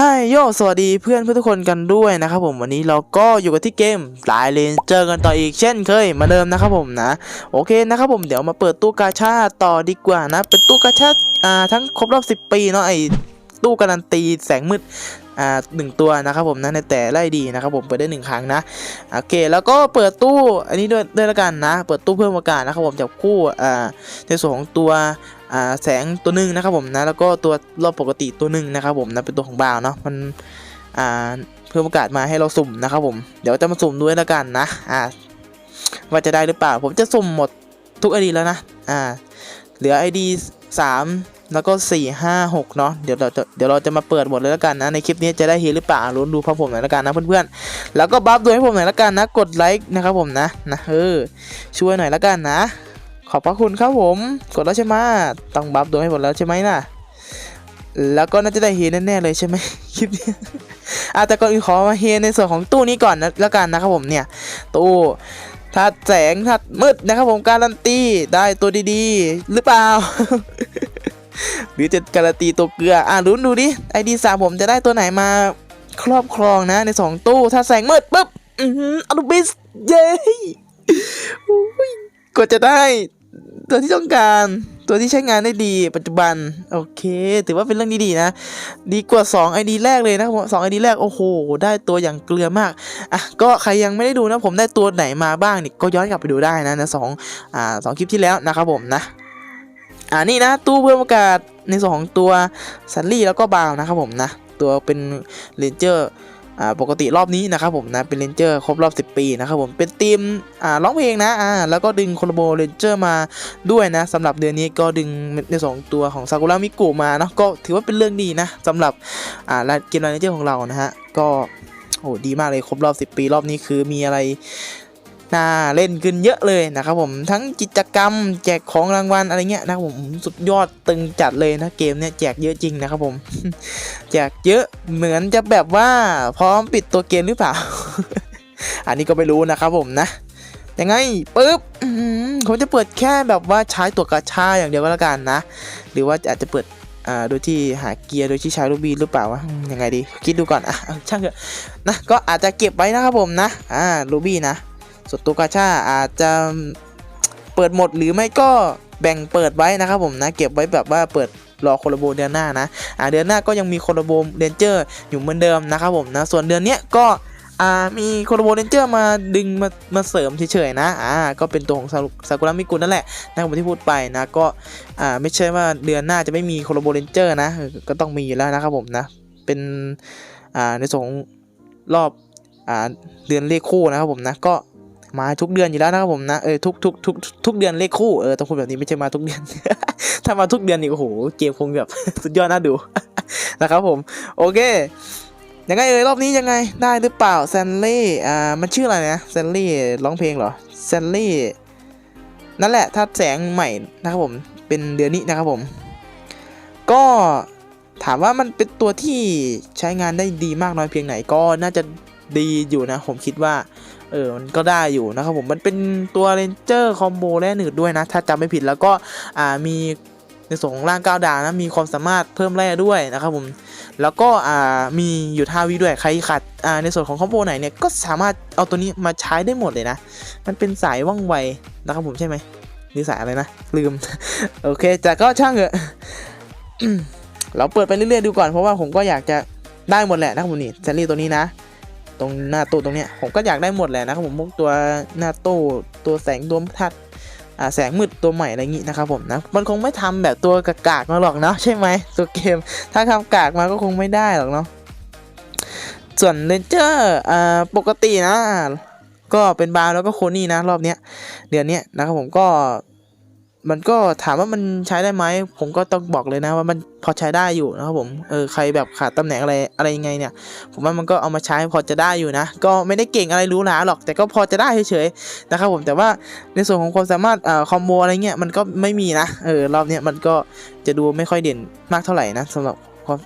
ฮายโยสวัสดีเพื่อนเพื่อนทุกคนกันด้วยนะครับผมวันนี้เราก็อยู่กันที่เกมสายเลนเจอกันต่ออีกเช่นเคยมาเดิมนะครับผมนะ โอเคนะครับผมเดี๋ยวมาเปิดตู้กาชาต่อดีกว่านะ เป็นตู้กาชาอ่าทั้งครบรอบ 10 ปีเนาะไอ้ตู้การันตีแสงมืดอ่าหนึ่งตัวนะครับผมนะในแต่ไล่ดีนะครับผมเปิดได้หนึ่งครั้งนะโอเคแล้วก็เปิดตู้อันนี้ด้วยด้วยละกันนะ เปิดตู้เพิ่มโอกาสนะครับผมจับคู่อ่าในส่วนของตัว แสงตัวหนึ่งนะครับผมนะแล้วก็ตัวรอบปกติตัวหนึ่งนะครับผมนะเป็นตัวของบาวเนาะมันเพิ่มโอกาสมาให้เราสุ่มนะครับผมเดี๋ยวจะมาสุ่มด้วยแล้วกันนะว่าจะได้หรือเปล่า ผมจะสุ่มหมดทุกไอดีแล้วนะเหลือไอดีสามแล้วก็สี่ห้าหกเนาะเดี๋ยวเราจะเดี๋ยวเราจะมาเปิดหมดเลยแล้วกันนะในคลิปนี้จะได้เฮหรือเปล่าลุ้นดูพร้อมผมหน่อยแล้วกันนะเพื่อนๆแล้วก็บัฟด้วยให้ผมหน่อยแล้วกันนะกดไลค์นะครับผมนะนะเออช่วยหน่อยแล้วกันนะ ขอบพระคุณครับผม กดแล้วใช่ไหมต้องบัฟตัวให้หมดแล้วใช่ไหมน่ะ แล้วก็น่าจะได้เฮแน่ๆเลยใช่ไหมคลิปนี้อะแต่ก่อนอื่นขอมาเฮในส่วนของตู้นี้ก่อนนะแล้วกันนะครับผมเนี่ย ตู้ถัดแสงถัดมืดนะครับผมการันตีได้ตัวดีๆ หรือเปล่า หรือจะการันตีตัวเกลือ อะลุ้นดูดิไอดีสามผมจะได้ตัวไหนมาครอบครองนะในสองตู้ถ้าแสงมืดปุ๊บอืออนุบิสเย้กว่าจะได้ ตัวที่ต้องการ ตัวที่ใช้งานได้ดี ปัจจุบัน โอเค ถือว่าเป็นเรื่องดีๆนะ ดีกว่า 2 ID แรกเลยนะครับสองไอดีแรก โอ้โห ได้ตัวอย่างเกลือมาก อะ ก็ใครยังไม่ได้ดูนะ ผมได้ตัวไหนมาบ้างนี่ ก็ย้อนกลับไปดูได้นะนะสองอ่าสองคลิปที่แล้วนะครับผมนะ อ่านี่นะ ตู้เพิ่มโอกาสในส่วนของตัวซันลี่แล้วก็บาวนะครับผมนะ ตัวเป็นเรนเจอร์ อ่าปกติรอบนี้นะครับผมนะเป็นเรนเจอร์ครบรอบ 10 ปีนะครับผมเป็นทีมอ่าร้องเพลงนะอ่าแล้วก็ดึงโคโลโบเรนเจอร์มาด้วยนะสำหรับเดือนนี้ก็ดึงในสองตัวของซากุระมิกุมาเนาะก็ถือว่าเป็นเรื่องดีนะสำหรับอ่าเกมเรนเจอร์ของเรานะฮะก็โอ้ดีมากเลยครบรอบ 10 ปีรอบนี้คือมีอะไร น่าเล่นขึ้นเยอะเลยนะครับผมทั้งกิจกรรมแจกของรางวัลอะไรเงี้ยนะครับผมสุดยอดตึงจัดเลยนะเกมเนี้ยแจกเยอะจริงนะครับผม แจกเยอะเหมือนจะแบบว่าพร้อมปิดตัวเกมหรือเปล่า อันนี้ก็ไม่รู้นะครับผมนะยังไงปึ๊บผมจะเปิดแค่แบบว่าใช้ตัวกระชาอย่างเดียวก็แล้วกันนะ หรือว่าอาจจะเปิดอ่าโดยที่หาเกียร์โดยที่ใช้รูบี้หรือเปล่าวะยังไงดี คิดดูก่อนอะช่างเถอะนะก็อาจจะเก็บไว้นะครับผมนะอ่ารูบี้นะ ส่วนตัวกระชาอาจจะเปิดหมดหรือไม่ก็แบ่งเปิดไว้นะครับผมนะเก็บไว้แบบว่าเปิดรอโคโลโบเดือนหน้านะอ่าเดือนหน้าก็ยังมีโคโลโบเรนเจอร์อยู่เหมือนเดิมนะครับผมนะส่วนเดือนเนี้ยก็อ่ามีโคโลโบเรนเจอร์มาดึงมามาเสริมเฉยๆนะอ่าก็เป็นตัวของซากุระมิกุนั่นแหละนะครับผมที่พูดไปนะก็อ่าไม่ใช่ว่าเดือนหน้าจะไม่มีโคโลโบเรนเจอร์นะก็ต้องมีอยู่แล้วนะครับผมนะเป็นอ่าในส่วนของรอบอ่าเดือนเลขคู่นะครับผมนะก็ มาทุกเดือนอยู่แล้วนะครับผมนะเออทุกทุกทุกทุกเดือนเลขคู่เออต้องพูดแบบนี้ไม่ใช่มาทุกเดือน ถ้ามาทุกเดือนนี่โอ้โหเกมคงแบบสุดยอดน่าดูนะครับผมโอเคยังไงเอ่ยรอบนี้ยังไงได้หรือเปล่าแซนเล่อ่ามันชื่ออะไรนะแซนเล่ร้องเพลงเหรอแซนเล่นั่นแหละถ้าแสงใหม่นะครับผมเป็นเดือนนี้นะครับผม ก็ถามว่ามันเป็นตัวที่ใช้งานได้ดีมากน้อยเพียงไหนก็น่าจะดีอยู่นะ ผมคิดว่า เออมันก็ได้อยู่นะครับผมมันเป็นตัวเรนเจอร์คอมโบแร่หนืดด้วยนะ ถ้าจำไม่ผิดแล้วก็อ่ามีในส่วนของร่างก้าวดาวนะมีความสามารถเพิ่มแร่ด้วยนะครับผมแล้วก็อ่ามีอยู่ท่าวิด้วยใครขัดอ่าในส่วนของคอมโบไหนเนี่ยก็สามารถเอาตัวนี้มาใช้ได้หมดเลยนะ มันเป็นสายว่องไวนะครับผมใช่ไหมหรือสายอะไรนะลืม โอเคแต่ก็ช่างเถอะเราเปิดไปเรื่อยๆดูก่อนเพราะว่าผมก็อยากจะได้หมดแหละนะครับผมนี่แซลลี่ตัวนี้นะ ตรงหน้าตู้ตรงเนี้ยผมก็อยากได้หมดแหละนะครับผมพวกตัวหน้าตู้ตัวแสงตัวทัดอ่าแสงมืดตัวใหม่อะไรงี้นะครับผมนะมันคงไม่ทำแบบตัวกากากๆมาหรอกเนาะใช่ไหมตัวเกม ถ้าทำกากมาก็คงไม่ได้หรอกเนาะส่วนเรนเจอร์ปกตินะ ก็เป็นบาร์แล้วก็โคนี่นะรอบเนี้ยเดือนเนี้ยนะครับผมก็ มันก็ถามว่ามันใช้ได้ไหมผมก็ต้องบอกเลยนะว่ามันพอใช้ได้อยู่นะครับผมเออใครแบบขาดตำแหน่งอะไรอะไรยังไงเนี่ย ผมว่ามันก็เอามาใช้พอจะได้อยู่นะ ก็ไม่ได้เก่งอะไรรู้หนาหรอกแต่ก็พอจะได้เฉยๆนะครับผมแต่ว่าในส่วนของความสามารถอ่าคอมโบอะไรเงี้ยมันก็ไม่มีนะเออรอบเนี้ยมันก็จะดูไม่ค่อยเด่นมากเท่าไหร่นะสำหรับ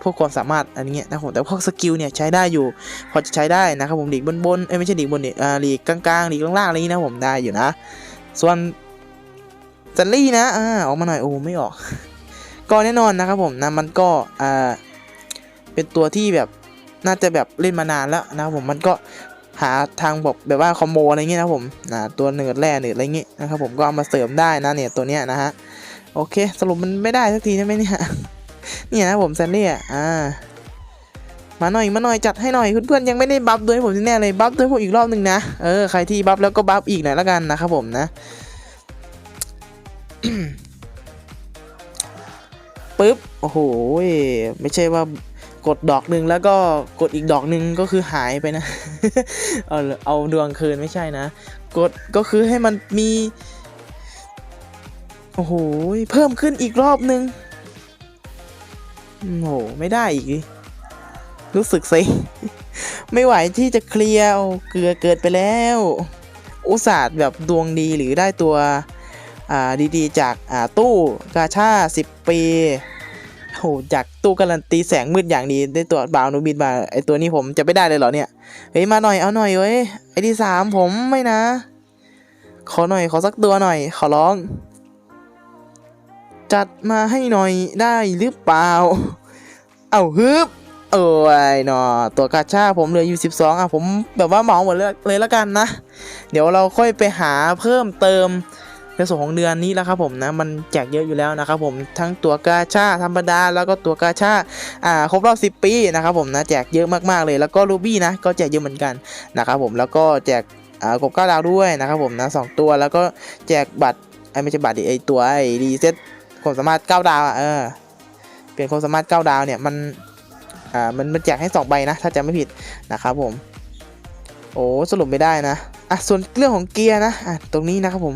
พวกความสามารถอันเงี้ยนะครับผมแต่พวกสกิลเนี่ยใช้ได้อยู่ พอจะใช้ได้นะครับผมหลีกบนๆเอ้ยไม่ใช่หลีกบนดิอ่าหลีกกลางๆหลีกล่างๆอะไรนี้นะผมได้อยู่นะ ส่วน นลี่นะอ่าออกมาหน่อยโอ้ไม่ออก ก็แน่นอนนะครับผมนะมันก็อ่าเป็นตัวที่แบบน่าจะแบบเล่นมานานแล้วนะครับผมมันก็หาทางแบอกแบบว่าคอมโบอะไรเงี้ยนะผมนะตัวเนิร์ดแร่เนิร์ดอะไรเงี้ยนะครับผมก็เอามาเสริมได้นะเนี่ยตัวเนี้ยนะฮะโอเค สรุปมันไม่ได้สักทีใช่ไหมเนี่ยเนี่ยนะผมแซนดี้อะอ่ามาหน่อยมาหน่อยจัดให้หน่อยเพื่อนๆยังไม่ได้บัฟด้วยผมแน่เลยบัฟด้วยผมอีกรอบหนึ่งนะเออใครที่บัฟแล้วก็บัฟอีกหน่อยละกันนะครับผมนะ ปึ๊บ โอ้โห ไม่ใช่ว่ากดดอกหนึ่งแล้วก็กดอีกดอกหนึ่งก็คือหายไปนะ เอาเอาดวงคืนไม่ใช่นะ กดก็คือให้มันมี โอ้โห เพิ่มขึ้นอีกรอบหนึ่งโอ้โห ไม่ได้อีก รู้สึกสิ ไม่ไหวที่จะเคลียร์เกลือเกิดไปแล้ว อุตส่าห์แบบดวงดีหรือได้ตัว ดีๆ จากอ่าตู้กาชา10 ปีโหจากตู้การันตีแสงมืดอย่างดีได้ตัวบาวนูบินมาไอตัวนี้ผมจะไม่ได้เลยเหรอเนี่ยเฮ้ยมาหน่อยเอาหน่อยเว้ยไอที่สามผมไม่นะ ขอหน่อยขอสักตัวหน่อย ขอร้อง จัดมาให้หน่อยได้หรือเปล่า เอาฮึบเอ้หนอตัวกาชาผมเหลืออยู่ 12 อะผมแบบว่าเหมาหมดเลยเลยละกันนะ เดี๋ยวเราค่อยไปหาเพิ่มเติม ในส่วนของเดือนนี้แล้วครับผมนะมันแจกเยอะอยู่แล้วนะครับผมทั้งตัวกาชาธรรมดาแล้วก็ตัวกาชาอ่าครบรอบ 10 ปีนะครับผมนะแจกเยอะมากๆเลย แล้วก็รูบี้นะก็แจกเยอะเหมือนกันนะครับผมแล้วก็แจกอ่ากบเก้าดาวด้วยนะครับผมนะสองตัวแล้วก็แจกบัตรไอ้ไม่ใช่บัตรดิไอ้ตัวไอ้รีเซ็ตความสามารถเก้าดาวอะเออเปลี่ยนความสามารถเก้าดาวเนี่ยมันอ่ามันมันแจกให้สองใบนะถ้าจำไม่ผิดนะครับผมโอ้สรุปไม่ได้นะอะส่วนเรื่องของเกียร์นะอะตรงนี้นะครับผม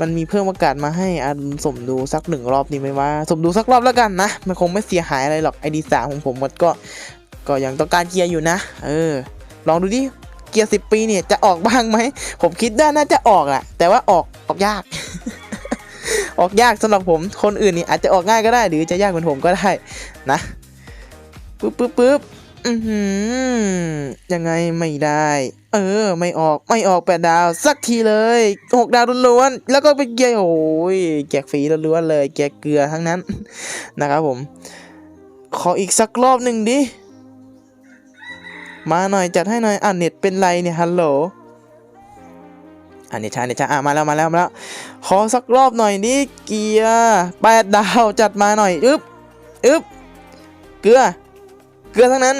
มันมีเพิ่มอากาศมาให้อะสมดูสักหนึ่งรอบดีไหมว่า สมดูสักรอบแล้วกันนะ มันคงไม่เสียหายอะไรหรอกไอดีสามของผมมันก็ ก็ยังต้องการเกียร์อยู่นะ เออ ลองดูดิเกียร์สิบปีเนี่ยจะออกบ้างไหม ผมคิดว่าน่าจะออกแหละแต่ว่าออกออกยาก ออกยากสำหรับผม คนอื่นนี่อาจจะออกง่ายก็ได้ หรือจะยากเหมือนผมก็ได้นะปึ๊บปึ๊บปึ๊บ อือหือ ยังไงไม่ได้ เออ ไม่ออกไม่ออกแปดดาว สักทีเลยหกดาวล้วนๆแล้วก็เป็นเกียร์โอ้ยแจกฟรีล้วนๆเลยแจกเกลือทั้งนั้น นะครับผม ขออีกสักรอบหนึ่งดิ มาหน่อยจัดให้หน่อยอะเน็ตเป็นไรเนี่ยฮัลโหลอะเน็ตช้าเน็ตช้าอะมาแล้วมาแล้วมาแล้ว ขอสักรอบหน่อยดิเกียร์แปดดาวจัดมาหน่อยอึ๊บอึ๊บเกลือ เกลือทั้งนั้น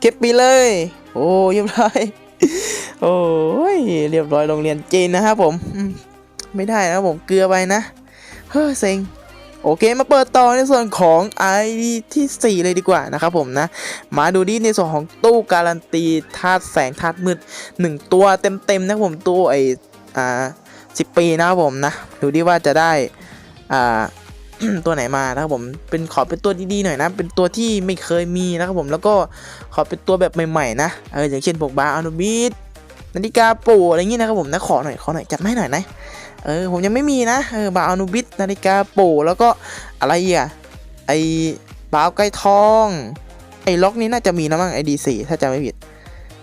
เก็บไปเลย โอ้เรียบร้อยโอ้ยเรียบร้อยโรงเรียนจีนนะครับผมไม่ได้นะครับผมเกลือไปนะเฮ้ยเซ็งโอเคมาเปิดต่อในส่วนของ ID ที่ 4 เลยดีกว่านะครับผมนะ มาดูดิในส่วนของตู้การันตีธาตุแสงธาตุมืด 1 ตัวเต็มๆนะผมตู้ไออ่าสิปีนะครับผมนะ ดูดิว่าจะได้อ่า ตัวไหนมานะครับผมเป็นขอเป็นตัวดีๆหน่อยนะ เป็นตัวที่ไม่เคยมีนะครับผมแล้วก็ขอเป็นตัวแบบใหม่ๆนะเอออย่างเช่นพวกบาร์อนุบิสนาฬิกาปู่อะไรอย่างงี้นะครับผมนะขอหน่อยขอหน่อยจัดให้หน่อยนะเออผมยังไม่มีนะเออบาร์อนุบิสนาฬิกาปู่แล้วก็อะไรอะไอบาร์ไก่ทองไอ้ล็อกนี้น่าจะมีแล้วมั้งไอดีสี่ถ้าจำไม่ผิด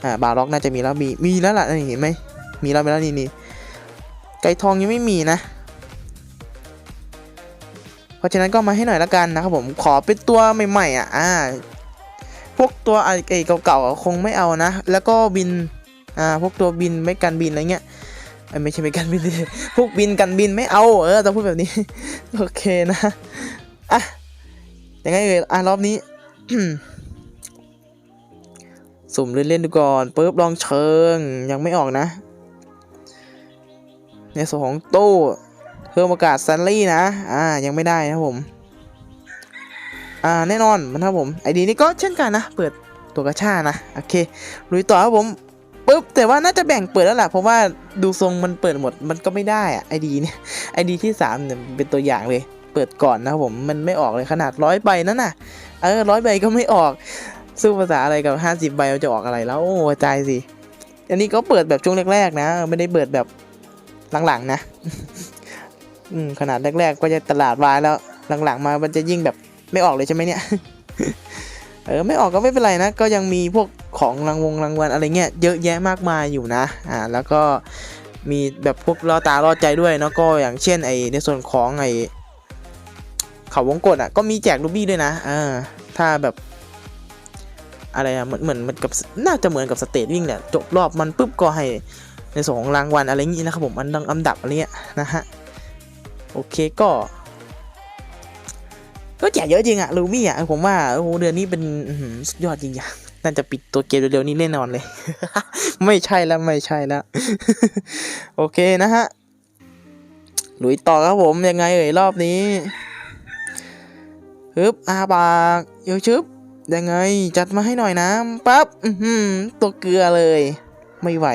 อ่าบาร์ล็อกน่าจะมีแล้วมีมีแล้วล่ะนี่เห็นไหมมีแล้วมีแล้วนี่นี่ไก่ทองยังไม่มีนะ เพราะฉะนั้นก็มาให้หน่อยละกันนะครับผมขอเป็นตัวใหม่ๆอะอ่าพวกตัวไอ้เก่าๆคงไม่เอานะ แล้วก็บินอ่าพวกตัวบินไม่กันบินอะไรเงี้ยไม่ใช่ไม่กันบินดิพวกบินกันบินไม่เอาเออจะพูดแบบนี้ โอเคนะอะยังไงเอ่ยอะรอบนี้สุ่มเล่นๆดูก่อนปุ๊บลองเชิงยังไม่ออกนะ ในส่วนของตู้ พิ่มโอกาสซันลี่นะ อ่า ยังไม่ได้นะผม อ่า แน่นอนมันครับผม ไอดีนี้ก็เช่นกันนะ เปิดตัวกระชานะ โอเค ลุยต่อครับผมปุ๊บ แต่ว่าน่าจะแบ่งเปิดแล้วแหละเพราะว่าดูทรงมันเปิดหมด มันก็ไม่ได้อะไอดีเนี่ย ไอดีที่สามเนี่ยเป็นตัวอย่างเลย เปิดก่อนนะครับผม มันไม่ออกเลยขนาดร้อยใบนั่นน่ะ เออร้อยใบก็ไม่ออก สู้ภาษาอะไรกับห้าสิบใบมันจะออกอะไรแล้ว โอ้ใจสิ อันนี้ก็เปิดแบบช่วงแรกๆนะ ไม่ได้เปิดแบบหลังๆนะ อืมขนาดแรก ๆ ก็จะตลาดวายแล้ว หลังๆ มามันจะยิ่งแบบไม่ออกเลยใช่ไหมเนี่ย เออไม่ออกก็ไม่เป็นไรนะ ก็ยังมีพวกของรางวงรางวัลอะไรเงี้ยเยอะแยะมากมายอยู่นะ อ่า แล้วก็มีแบบพวกล่อตาล่อใจด้วยเนาะก็อย่างเช่นไอในส่วนของไอเขาวงกดอะก็มีแจกรูบี้ด้วยนะอ่าถ้าแบบอะไรอะเหมือนเหมือนมือนกับน่าจะเหมือนกับสเตจวิ่งแหละจบรอบมันปุ๊บก็ให้ในส่วนของรางวัลอะไรอย่างงี้นะครับผมอันดังอันดับอะไรเงี้ยนะฮะ โอเคก็ ก็แจกเยอะจริงอะลูมี่อะผมว่าโอ้โหเดือนนี้เป็นสุดยอดจริงอะน่าจะปิดตัวเกมเร็วๆนี้แน่นอนเลย ไม่ใช่แล้วไม่ใช่แล้ว โอเคนะฮะลุยต่อครับผมยังไงเอ่ยรอบนี้ฮึบอาปากเยชึบยังไงจัดมาให้หน่อยนะปั๊บตัวเกลือเลย ไม่ไหว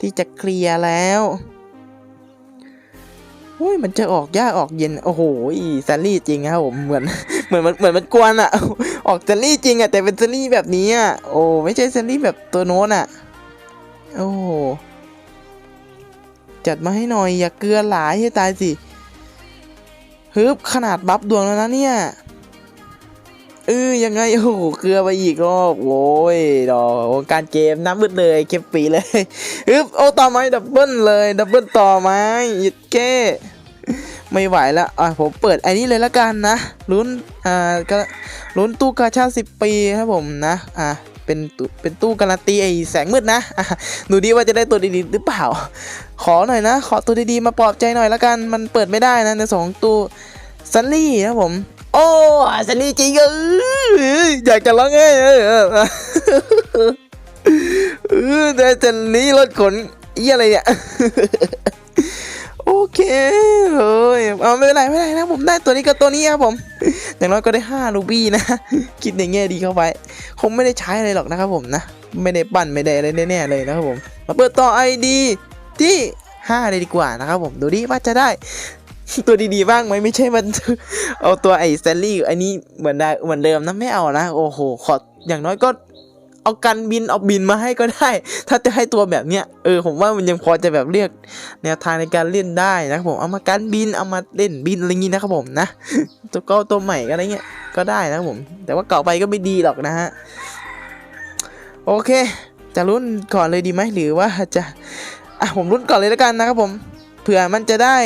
ที่จะเคลียร์แล้ว โอ้ยมันจะออกยากออกเย็น โอ้โหแซลลี่จริงครับผมเหมือนเหมือนมันเหมือนมันกวนอะออกแซลลี่จริงอะแต่เป็นแซลลี่แบบนี้อะโอ้ไม่ใช่แซลลี่แบบตัวโน้นอะโอ้โหจัดมาให้หน่อยอย่าเกลือหลายให้ตายสิฮึบขนาดบัฟดวงแล้วนะเนี่ยเออยังไงโอ้โหเกลือไปอีกรอบโว้ยดอกวงการเกมน้ำมืดเลยเก็บปีเลยฮึบโอ้ต่อไม้ดับเบิลเลยดับเบิลต่อไม้หยิดเก้ ไม่ไหวแล้วอะผมเปิดไอ้นี้เลยละกันนะลุ้นอ่าก็ลุ้นตู้กาชาสิบปีครับผมนะอะเป็นตู้เป็นตู้การันตีไอ้แสงมืดนะอะดูดีว่าจะได้ตัวดีๆหรือเปล่า ขอหน่อยนะ ขอตัวดีๆมาปลอบใจหน่อยละกัน มันเปิดไม่ได้นะในสองตู้ซันลี่ครับผม โอ้ซันลี่จริงเอออยากจะร้องไห้เออเออเออเออแต่ซันลี่รถขนอีอะไรเนี่ย โอเคเฮ้ยเอาไม่เป็นไรไม่เป็นไรนะผมได้ตัวนี้กับตัวนี้ครับผม อย่างน้อยก็ได้5รูบี้นะ คิดในแง่ดีเข้าไป คงไม่ได้ใช้อะไรหรอกนะครับผมนะ ไม่ได้ปั่นไม่ได้อะไรแน่ๆเลยนะครับผม มาเปิดต่อ ID ที่5เลยดีกว่านะครับผม ดูดิว่าจะได้ตัวดีๆบ้างไหมไม่ใช่มันเอาตัวไอ้สแตนลี่อันนี้เหมือนได้เหมือนเดิมนะไม่เอานะ โอ้โห ขออย่างน้อยก็ เอากันบินเอาบินมาให้ก็ได้ ถ้าจะให้ตัวแบบเนี้ยเออผมว่ามันยังพอจะแบบเรียกแนวทางในการเล่นได้นะครับผมเอามากันบินเอามาเล่นบินอะไรอย่างงี้นะครับผมนะตัวเก่าตัวใหม่ก็อะไรเงี้ยก็ได้นะครับผม แต่ว่าเก่าไปก็ไม่ดีหรอกนะฮะโอเค จะลุ้นก่อนเลยดีไหมหรือว่าจะอะผมลุ้นก่อนเลยแล้วกันนะครับผมเผื่อมันจะได้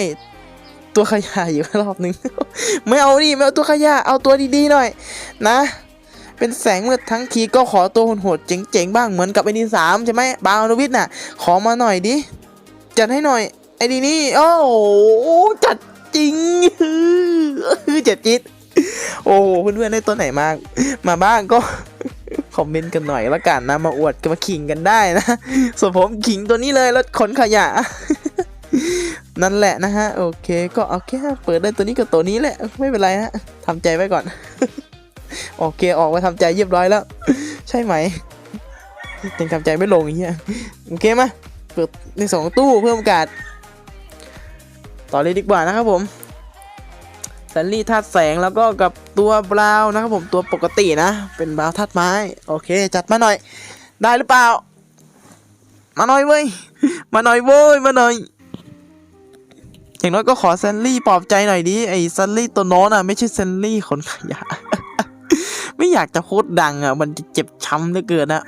ตัวขยะอยู่รอบนึง ไม่เอาดิไม่เอาตัวขยะเอาตัวดีๆหน่อย นะ เป็นแสงมืดทั้งทีก็ขอตัวโหดเจ๋งๆบ้างเหมือนกับไอดีสามใช่ไหมบางอนุวิทย์น่ะ ขอมาหน่อยดิ จัดให้หน่อย ไอดีนี่ โอ้โหจัดจริงเจ็ดจิตโอ้โหเพื่อนๆได้ตัวไหนมามาบ้างก็คอมเมนต์กันหน่อยละกันนะ มาอวดกันมาขิงกันได้นะ ส่วนผมขิงตัวนี้เลยรถขนขยะ นั่นแหละนะฮะ โอเค ก็เอาแค่เปิดได้ตัวนี้กับตัวนี้แหละ ไม่เป็นไรฮะทำใจไว้ก่อน โอเคออกมาทำใจเรียบร้อยแล้ว ใช่ไหมยังทำใจไม่ลงอย่างเงี้ยโอเคมาเปิดในสองตู้เพิ่มโอกาสต่อเลยดีกว่านะครับผมซันลี่ธาตุแสงแล้วก็กับตัวบราวนะครับผมตัวปกตินะ เป็นบราวธาตุไม้ โอเค จัดมาหน่อย ได้หรือเปล่า มาหน่อยเว้ยมาหน่อยเว้ยมาหน่อยอย่างน้อยก็ขอซันลี่ปลอบใจหน่อยดิไอ้ซันลี่ตัวโน้นอะไม่ใช่ซันลี่ขนขยะ ไม่อยากจะพูดดังอะ มันจะเจ็บช้ำเหลือเกินอะ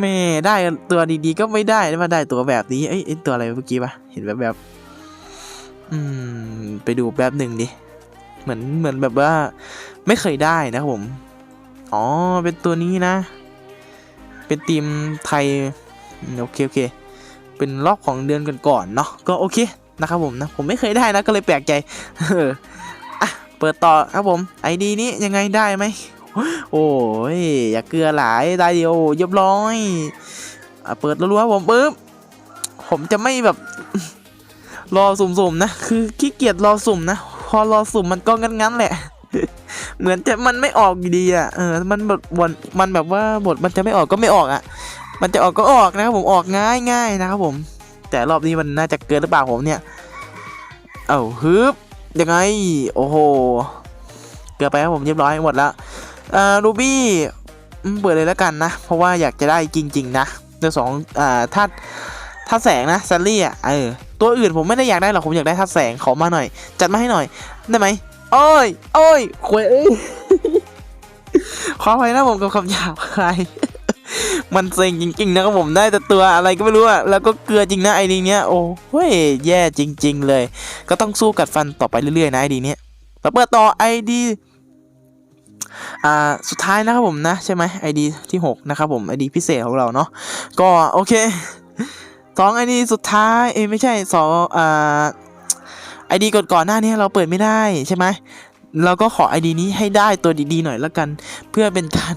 แม่ได้ตัวดีๆก็ไม่ได้มาได้ตัวแบบนี้เอ้ยตัวอะไรเมื่อกี้ปะเห็นแบบแบบ อืม ไปดูแป๊บหนึ่งดิเหมือนเหมือนแบบว่า ไม่เคยได้นะผม อ๋อ เป็นตัวนี้นะ เป็นทีมไทยโอเคโอเค เป็นรอบของเดือนก่อนๆเนาะก็โอเคนะครับผมนะ ผมไม่เคยได้นะก็เลยแปลกใจเอออะเปิดต่อครับผมไอดีนี้ยังไงได้ไหม โอ้ย อย่าเกลือหลายได้เดียวเรียบร้อยอเปิดรัวๆผมปึ๊บผมจะไม่แบบ รอสุ่มๆนะ คือขี้เกียจรอสุ่มนะ พอรอสุ่มมันก็งั้นๆแหละ เหมือนจะมันไม่ออกอยู่ดีอะ เออ มันบทบมันแบบว่าบทมันจะไม่ออกก็ไม่ออกอะ มันจะออกก็ออกนะครับผมออกง่ายง่ายๆนะครับผม แต่รอบนี้มันน่าจะเกินหรือเปล่าผมเนี่ย เอ้าฮึบยังไง โอ้โห เกือบไปครับผมเรียบร้อยหมดแล้ว อ่อรูบี้เปิดเลยแล้วกันนะ เพราะว่าอยากจะได้จริง ๆ นะเดี๋ยวสองอ่าธาตุธาตุแสงนะซันลี่อะเออตัวอื่นผมไม่ได้อยากได้หรอกผมอยากได้ธาตุแสงขอมาหน่อย จัดมาให้หน่อย ได้ไหมโอ้ยโอ้ยควยเอ้ยขอไปนะผมกับคำหยาบใคายมันเซ็งจริง ๆ นะครับผมได้แต่ตัวอะไรก็ไม่รู้อะแล้วก็เกลือจริงนะไอดีเนี้ยโอ้เฮ้ยแย่จริง ๆ เลย ก็ต้องสู้กัดฟันต่อไปเรื่อยๆนะไอดีเนี้ยแล้วเปิดต่อไอดี อ่าสุดท้ายนะครับผมนะใช่ไหมไอดีที่หกนะครับผมไอดีพิเศษของเราเนาะก็โอเคสองไอดีสุดท้ายเอ้ไม่ใช่สองอ่า ID ก่อนก่อนหน้านี้เราเปิดไม่ได้ใช่ไหมเราก็ขอไอดีนี้ให้ได้ตัวดีๆหน่อยแล้วกัน เพื่อเป็นการ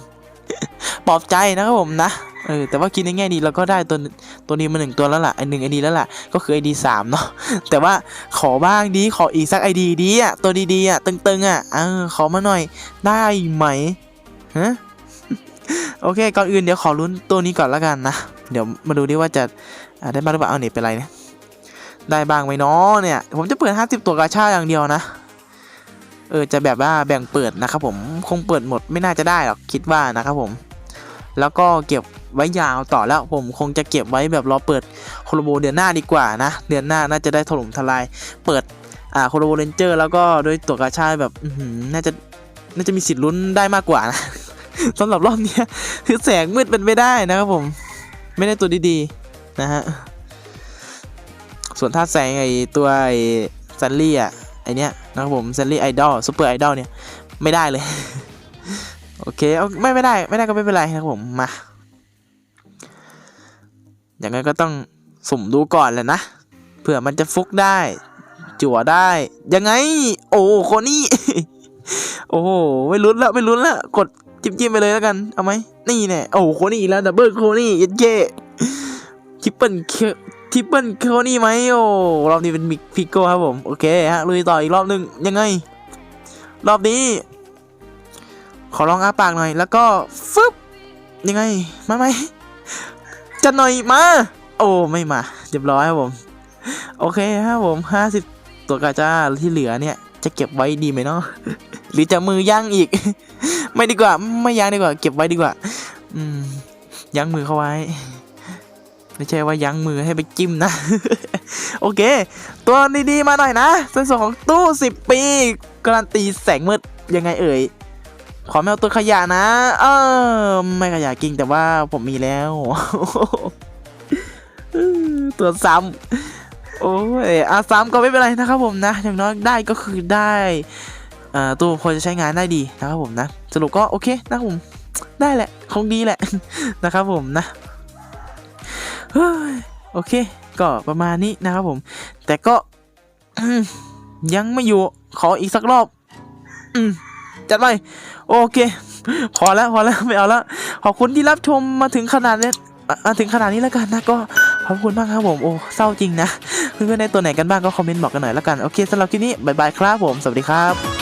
ปลอบใจนะครับผมนะเออแต่ว่าคิดในแง่ดีเราก็ได้ตัวตัวนี้มาหนึ่งตัวแล้วล่ะไอหนึ่งไอดีแล้วล่ะก็คือไอดีสามเนาะแต่ว่าขอบ้างดีขออีกสักไอดีดีอะตัวดีๆอะตึงๆอะเออขอมาหน่อยได้ไหมฮะโอเคก่อนอื่นเดี๋ยวขอลุ้นตัวนี้ก่อนแล้วกันนะเดี๋ยวมาดูดิว่าจะได้บ้างหรือเปล่าเอาเน็ตเป็นไรเนี่ยได้บ้างไหมเนาะเนี่ยผมจะเปิด 50 ตัวกาชาอย่างเดียวนะ เออจะแบบว่าแบ่งเปิดนะครับผมคงเปิดหมดไม่น่าจะได้หรอกคิดว่านะครับผม แล้วก็เก็บไว้ยาวต่อแล้วผมคงจะเก็บไว้แบบรอเปิดโคโลโบเดือนหน้าดีกว่านะ เดือนหน้าน่าจะได้ถล่มทลาย เปิดอ่าโคโลโบเรนเจอร์แล้วก็ด้วยตัวกาชาแบบน่าจะน่าจะมีสิทธิ์ลุ้นได้มากกว่านะสำหรับรอบนี้คือแสงมืดเป็นไม่ได้นะครับผม ไม่ได้ตัวดีๆนะฮะส่วนถ้าแสงไอตัวไอซันลี่อะ ไอเนี้ยนะครับผมซันลี่ไอดอลซูเปอร์ไอดอลเนี่ย ไม่ได้เลย โอเคเอาไม่ไม่ได้ ไม่ได้ก็ไม่เป็นไรนะครับผมมา อย่างนั้นก็ต้องสุ่มดูก่อนแหละนะเผื่อมันจะฟุกได้ จั่วได้ ยังไง โอ้โคนี่ โอ้โหไม่ลุ้นละไม่ลุ้นละกดจิ้มจิ้มไปเลยแล้วกัน เอาไหมนี่แน่โอ้โหโคนี่อีกแล้วดับเบิลโคนี่เย็ดเย่ทริปเปิล ทริปเปิลโคนี่ไหมโอ้รอบนี้เป็นมิกพิโก้ครับผม โอเคฮะลุยต่ออีกรอบหนึงยังไง รอบนี้ ขอลองอ้าปากหน่อย แล้วก็ฟึบยังไง มาไหมจะหน่อยมา โอ้ไม่มาเรียบร้อยครับผม โอเคครับผมห้าสิบตัวกาจ้าที่เหลือเนี่ย จะเก็บไว้ดีไหมเนาะหรือจะมือย่างอีก ไม่ดีกว่า ไม่ย่างดีกว่า เก็บไว้ดีกว่า อืมยั้งมือเข้าไว้ ไม่ใช่ว่ายั้งมือให้ไปจิ้มนะ โอเค ตัวดีๆมาหน่อยนะเส้นส่วนของตู้สิบปี การันตีแสงมืดยังไงเอ่ย ขอไม่เอาตัวขยะนะ เออไม่ขยะจริงแต่ว่าผมมีแล้ว ตัวซ้ำโอ้ยอะซ้ำก็ไม่เป็นไรนะครับผมนะ อย่างน้อยได้ก็คือได้ตัวพอจะใช้งานได้ดีนะครับผมนะ สรุปก็โอเคนะครับผม ได้แหละ คงดีแหละนะครับผมนะ เฮ้ยโอเค ก็ประมาณนี้นะครับผม แต่ก็ยังไม่อยู่ขออีกสักรอบ อืมจัดไปโอเค พอแล้วพอแล้วไม่เอาแล้วขอบคุณที่รับชมมาถึงขนาดนี้มาถึงขนาดนี้แล้วกันนะก็ขอบคุณมากครับผมโอ้เศร้าจริงนะเพื่อนๆในตัวไหนกันบ้างก็คอมเมนต์บอกกันหน่อยแล้วกันโอเคสำหรับคลิปนี้บายบายครับผมสวัสดีครับ